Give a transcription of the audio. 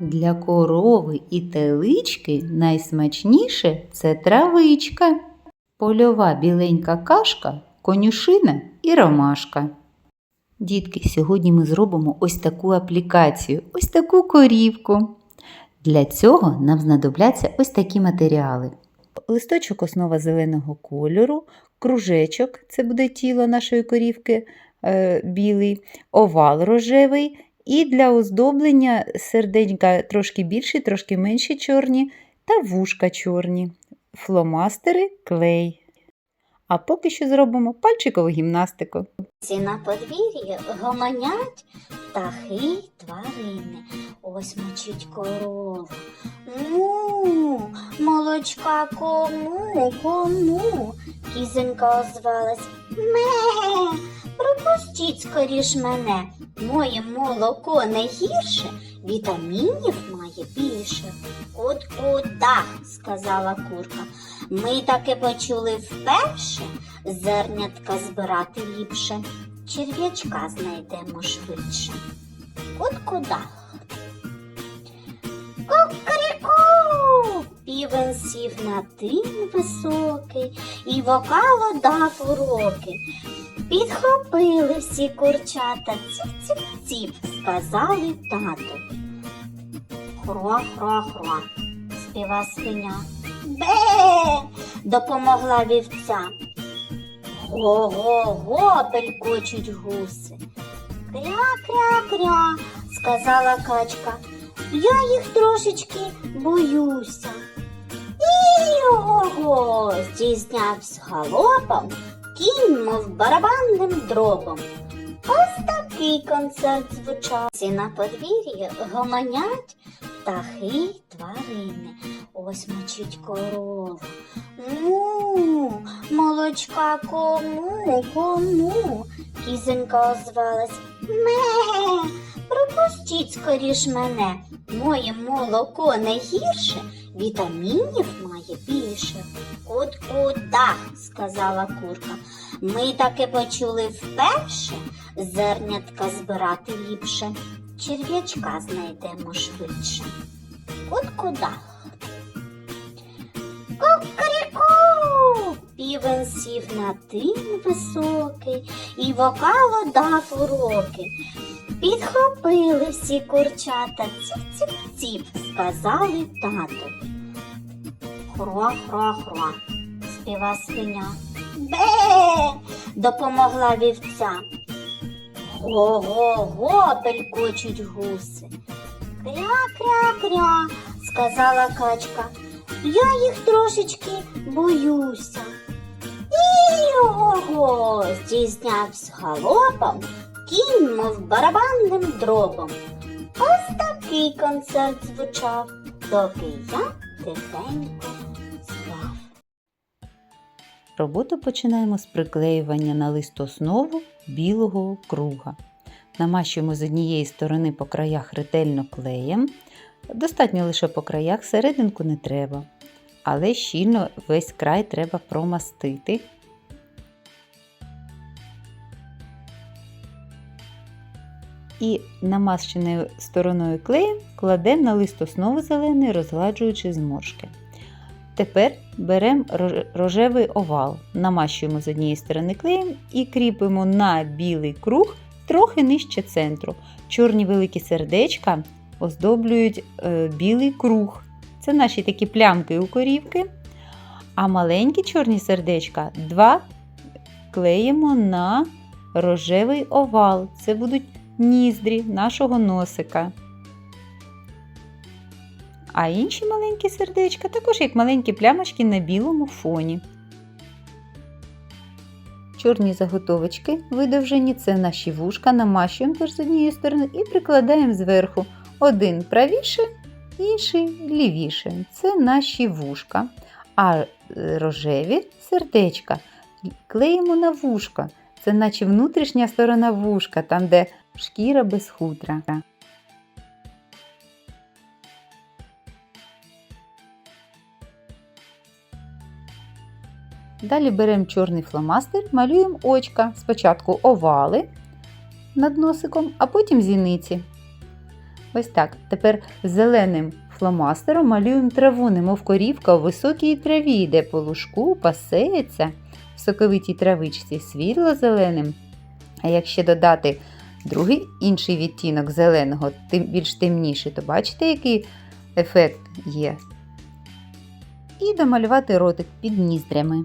Для корови і телички найсмачніше це травичка, польова біленька кашка, конюшина і ромашка. Дітки, сьогодні ми зробимо ось таку аплікацію, ось таку корівку. Для цього нам знадобляться ось такі матеріали. Листочок основа зеленого кольору, кружечок це буде тіло нашої корівки білий, овал рожевий і для оздоблення серденька трошки більші, трошки менші чорні та вушка чорні, фломастери, клей. А поки що зробимо пальчикову гімнастику. Ці на подвір'ї гомонять птахи тварини. Ось мочить корову. Ну, молочка кому, кому? Кізонька озвалась. Ме, пропустіть скоріш мене. Моє молоко не гірше, вітамінів має більше. От куда, сказала курка. Ми таки почули вперше, зернятка збирати ліпше, черв'ячка знайдемо швидше. От Півень сів на тин високий і вокало дав уроки. Підхопили всі курчата, ціп-ціп-ціп, сказали тату. Хро-хро-хро, співа свиня. Бе! допомогла вівця. Го-го-го, белькочуть гуси. Кря-кря-кря, сказала качка. Я їх трошечки боюся. І-го-го, галопом, кінь, мов барабанним дробом. Ось такий концерт звучав. Ці на подвір'ї гомонять птахи тварини. Ось мочить корову. Ну, молочка кому, кому? Кізонька озвалась. Ме, пропустіть скоріш мене. Моє молоко не гірше, вітамінів має От куда, сказала курка. Ми таки почули вперше, зернятка збирати ліпше, черв'ячка знайдемо швидше. От куда? Кукаріку! Півень сів на тин високий і вокало дав уроки. Підхопили всі курчата, ціп-ціп-ціп, сказали тату. Хро-хро-хро, співа свиня. Бе! допомогла вівця. Го-го-го, белькочуть гуси. Кря-кря-кря, сказала качка. Я їх трошечки боюся. І-го-го, галопом, кінь, мов барабанним дробом. Ось такий концерт звучав, доки я тихенько. Роботу починаємо з приклеювання на листоснову білого круга. Намащуємо з однієї сторони по краях ретельно клеєм. Достатньо лише по краях, серединку не треба. Але щільно весь край треба промастити. І намащеною стороною клеєм кладемо на лист основи зелений, розгладжуючи зморшки. Тепер беремо рожевий овал, намащуємо з однієї сторони клеєм і кріпимо на білий круг трохи нижче центру. Чорні великі сердечка оздоблюють е, білий круг. Це наші такі плямки у корівки. А маленькі чорні сердечка два клеїмо на рожевий овал. Це будуть ніздрі нашого носика. А інші маленькі сердечка також як маленькі плямочки на білому фоні. Чорні заготовочки видовжені це наші вушка, намащуємо теж з однієї сторони і прикладаємо зверху. Один правіше, інший лівіше. Це наші вушка. А е, рожеві сердечка клеїмо на вушка. Це наче внутрішня сторона вушка, там де шкіра без хутра. Далі беремо чорний фломастер, малюємо очка. Спочатку овали над носиком, а потім зіниці. Ось так. Тепер зеленим фломастером малюємо траву, немов корівка у високій траві, йде по лужку, пасеється в соковитій травичці світло-зеленим. А якщо додати другий інший відтінок зеленого, тим більш темніший, то бачите, який ефект є. І домалювати ротик під ніздрями.